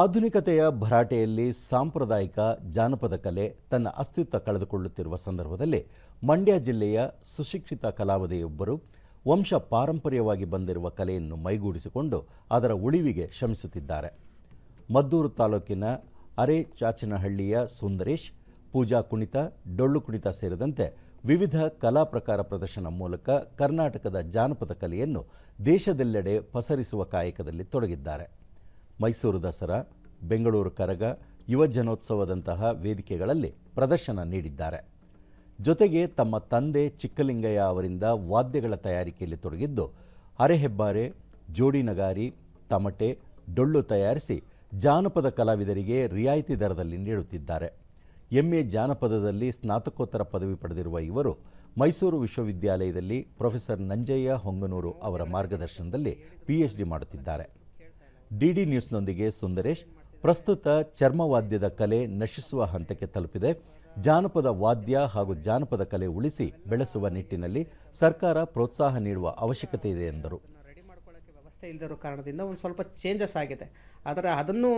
ಆಧುನಿಕತೆಯ ಭರಾಟೆಯಲ್ಲಿ ಸಾಂಪ್ರದಾಯಿಕ ಜಾನಪದ ಕಲೆ ತನ್ನ ಅಸ್ತಿತ್ವ ಕಳೆದುಕೊಳ್ಳುತ್ತಿರುವ ಸಂದರ್ಭದಲ್ಲಿ ಮಂಡ್ಯ ಜಿಲ್ಲೆಯ ಸುಶಿಕ್ಷಿತ ಕಲಾವಿದೆಯೊಬ್ಬರು ವಂಶ ಪಾರಂಪರ್ಯವಾಗಿ ಬಂದಿರುವ ಕಲೆಯನ್ನು ಮೈಗೂಡಿಸಿಕೊಂಡು ಅದರ ಉಳಿವಿಗೆ ಶ್ರಮಿಸುತ್ತಿದ್ದಾರೆ. ಮದ್ದೂರು ತಾಲೂಕಿನ ಅರೆ ಚಾಚನಹಳ್ಳಿಯ ಸುಂದರೇಶ್, ಪೂಜಾ ಕುಣಿತ, ಡೊಳ್ಳು ಕುಣಿತ ಸೇರಿದಂತೆ ವಿವಿಧ ಕಲಾ ಪ್ರಕಾರ ಪ್ರದರ್ಶನ ಮೂಲಕ ಕರ್ನಾಟಕದ ಜಾನಪದ ಕಲೆಯನ್ನು ದೇಶದೆಲ್ಲೆಡೆ ಪಸರಿಸುವ ಕಾಯಕದಲ್ಲಿ ತೊಡಗಿದ್ದಾರೆ. ಮೈಸೂರು ದಸರಾ, ಬೆಂಗಳೂರು ಕರಗ, ಯುವ ಜನೋತ್ಸವದಂತಹ ವೇದಿಕೆಗಳಲ್ಲಿ ಪ್ರದರ್ಶನ ನೀಡಿದ್ದಾರೆ. ಜೊತೆಗೆ ತಮ್ಮ ತಂದೆ ಚಿಕ್ಕಲಿಂಗಯ್ಯ ಅವರಿಂದ ವಾದ್ಯಗಳ ತಯಾರಿಕೆಯಲ್ಲಿ ತೊಡಗಿದ್ದು, ಅರೆಹೆಬ್ಬಾರೆ ಜೋಡಿ ನಗಾರಿ ತಮಟೆ, ಡೊಳ್ಳು ತಯಾರಿಸಿ ಜಾನಪದ ಕಲಾವಿದರಿಗೆ ರಿಯಾಯಿತಿ ದರದಲ್ಲಿ ನೀಡುತ್ತಿದ್ದಾರೆ. ಎಂಎ ಜಾನಪದದಲ್ಲಿ ಸ್ನಾತಕೋತ್ತರ ಪದವಿ ಪಡೆದಿರುವ ಇವರು ಮೈಸೂರು ವಿಶ್ವವಿದ್ಯಾಲಯದಲ್ಲಿ ಪ್ರೊಫೆಸರ್ ನಂಜಯ್ಯ ಹೊಂಗನೂರು ಅವರ ಮಾರ್ಗದರ್ಶನದಲ್ಲಿ ಪಿಎಚ್ಡಿ ಮಾಡುತ್ತಿದ್ದಾರೆ. ಡಿಡಿ ನ್ಯೂಸ್ನೊಂದಿಗೆ ಸುಂದರೇಶ್. ಪ್ರಸ್ತುತ ಚರ್ಮವಾದ್ಯದ ಕಲೆ ನಶಿಸುವ ಹಂತಕ್ಕೆ ತಲುಪಿದೆ. ಜಾನಪದ ವಾದ್ಯ ಹಾಗೂ ಜಾನಪದ ಕಲೆ ಉಳಿಸಿ ಬೆಳೆಸುವ ನಿಟ್ಟಿನಲ್ಲಿ ಸರ್ಕಾರ ಪ್ರೋತ್ಸಾಹ ನೀಡುವ ಅವಶ್ಯಕತೆ ಇದೆ ಎಂದರು. ವ್ಯವಸ್ಥೆ ಇಲ್ಲದಿರೋ ಕಾರಣದಿಂದ ಒಂದು ಸ್ವಲ್ಪ ಚೇಂಜಸ್ ಆಗಿದೆ. ಆದರೆ ಅದನ್ನು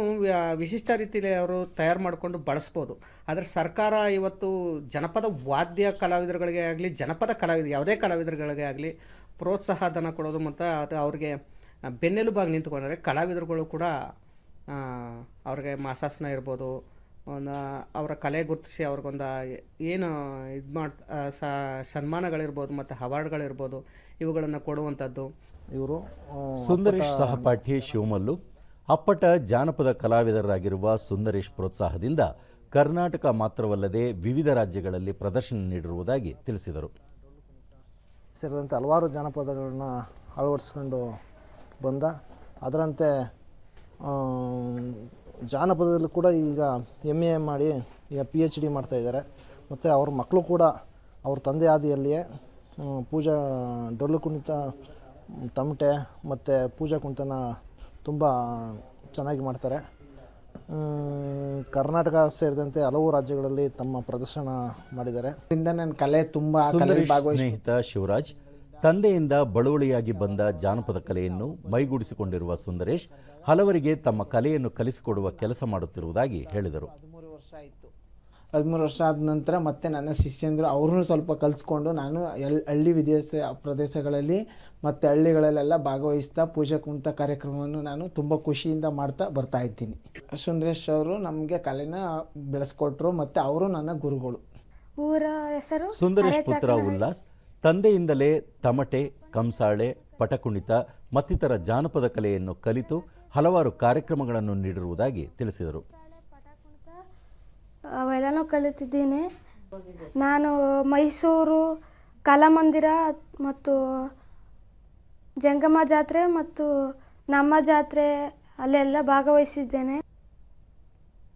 ವಿಶಿಷ್ಟ ರೀತಿಯಲ್ಲಿ ಅವರು ತಯಾರು ಮಾಡಿಕೊಂಡು ಬಳಸ್ಬೋದು. ಆದರೆ ಸರ್ಕಾರ ಇವತ್ತು ಜನಪದ ವಾದ್ಯ ಕಲಾವಿದರುಗಳಿಗೆ ಆಗಲಿ, ಜನಪದ ಕಲಾವಿದ, ಯಾವುದೇ ಕಲಾವಿದರುಗಳಿಗೆ ಆಗಲಿ ಪ್ರೋತ್ಸಾಹ ಧನ ಕೊಡೋದು ಮತ್ತು ಅದು ಅವ್ರಿಗೆ ಬೆನ್ನೆಲುಬಾಗಿ ನಿಂತ್ಕೊಂಡ್ರೆ ಕಲಾವಿದರುಗಳು ಕೂಡ ಅವ್ರಿಗೆ ಮಾಸಾಸನ ಇರ್ಬೋದು ಒಂದು ಅವರ ಕಲೆ ಗುರುತಿಸಿ ಅವ್ರಿಗೊಂದು ಏನು ಇದು ಮಾಡಿ ಸನ್ಮಾನಗಳಿರ್ಬೋದು ಮತ್ತು ಅವಾರ್ಡ್ಗಳಿರ್ಬೋದು ಇವುಗಳನ್ನು ಕೊಡುವಂಥದ್ದು. ಇವರು ಸುಂದರೇಶ್ ಸಹಪಾಠಿ ಶಿವಮಲ್ಲು ಅಪ್ಪಟ ಜಾನಪದ ಕಲಾವಿದರಾಗಿರುವ ಸುಂದರೇಶ್ ಪ್ರೋತ್ಸಾಹದಿಂದ ಕರ್ನಾಟಕ ಮಾತ್ರವಲ್ಲದೆ ವಿವಿಧ ರಾಜ್ಯಗಳಲ್ಲಿ ಪ್ರದರ್ಶನ ನೀಡಿರುವುದಾಗಿ ತಿಳಿಸಿದರು. ಸೇರಿದಂತೆ ಹಲವಾರು ಜಾನಪದಗಳನ್ನ ಅಳವಡಿಸ್ಕೊಂಡು ಬಂದ. ಅದರಂತೆ ಆ, ಜಾನಪದದಲ್ಲೂ ಕೂಡ ಈಗ ಎಂ ಎ ಮಾಡಿ ಈಗ ಪಿ ಎಚ್ ಡಿ ಮಾಡ್ತಾಯಿದ್ದಾರೆ ಮತ್ತು ಅವ್ರ ಮಕ್ಕಳು ಕೂಡ ಅವ್ರ ತಂದೆ ಆದಿಯಲ್ಲಿಯೇ ಪೂಜಾ ಡೊಳ್ಳು ಕುಣಿತ ತಮಟೆ ಮತ್ತು ಪೂಜಾ ಕುಣಿತನ ತುಂಬ ಚೆನ್ನಾಗಿ ಮಾಡ್ತಾರೆ. ಕರ್ನಾಟಕ ಸೇರಿದಂತೆ ಹಲವು ರಾಜ್ಯಗಳಲ್ಲಿ ತಮ್ಮ ಪ್ರದರ್ಶನ ಮಾಡಿದ್ದಾರೆ. ಇಂದ ನನ್ನ ಕಲೆ ತುಂಬ ಸ್ನೇಹಿತ ಶಿವರಾಜ್ ತಂದೆಯಿಂದ ಬಳುವಳಿಯಾಗಿ ಬಂದ ಜಾನಪದ ಕಲೆಯನ್ನು ಮೈಗೂಡಿಸಿಕೊಂಡಿರುವ ಸುಂದರೇಶ್ ಹಲವರಿಗೆ ತಮ್ಮ ಕಲೆಯನ್ನು ಕಲಿಸಿಕೊಡುವ ಕೆಲಸ ಮಾಡುತ್ತಿರುವುದಾಗಿ ಹೇಳಿದರು. ಹದಿಮೂರು ವರ್ಷ ಆಯಿತು. ಹದಿಮೂರು ವರ್ಷ ಆದ ನಂತರ ಮತ್ತೆ ನನ್ನ ಶಿಷ್ಯಂದರು ಅವ್ರನ್ನೂ ಸ್ವಲ್ಪ ಕಲಿಸ್ಕೊಂಡು ನಾನು ಎಲ್ ಹಳ್ಳಿ ವಿದೇಶ ಪ್ರದೇಶಗಳಲ್ಲಿ ಮತ್ತು ಹಳ್ಳಿಗಳಲ್ಲೆಲ್ಲ ಭಾಗವಹಿಸ್ತಾ ಪೂಜೆ ಕುಂತ ಕಾರ್ಯಕ್ರಮವನ್ನು ನಾನು ತುಂಬ ಖುಷಿಯಿಂದ ಮಾಡ್ತಾ ಬರ್ತಾ ಇದ್ದೀನಿ. ಸುಂದರೇಶ್ ಅವರು ನಮಗೆ ಕಲೆನ ಬೆಳೆಸ್ಕೊಟ್ರು ಮತ್ತು ಅವರು ನನ್ನ ಗುರುಗಳು. ಊರ ಹೆಸರು? ಸುಂದರೇಶ್ ಪುತ್ರ ಉಲ್ಲಾಸ್. ತಂದೆಯಿಂದಲೇ ತಮಟೆ, ಕಂಸಾಳೆ, ಪಟಕುಣಿತ, ಮತ್ತಿತರ ಜಾನಪದ ಕಲೆಯನ್ನು ಕಲಿತು ಹಲವಾರು ಕಾರ್ಯಕ್ರಮಗಳನ್ನು ನೀಡಿರುವುದಾಗಿ ತಿಳಿಸಿದರು. ಅವೆಲ್ಲನೂ ಕಲಿತಿದ್ದೀನಿ. ನಾನು ಮೈಸೂರು ಕಲಾಮಂದಿರ ಮತ್ತು ಜಂಗಮ ಜಾತ್ರೆ ಮತ್ತು ನಮ್ಮ ಜಾತ್ರೆ ಅಲ್ಲೆಲ್ಲ ಭಾಗವಹಿಸಿದ್ದೇನೆ.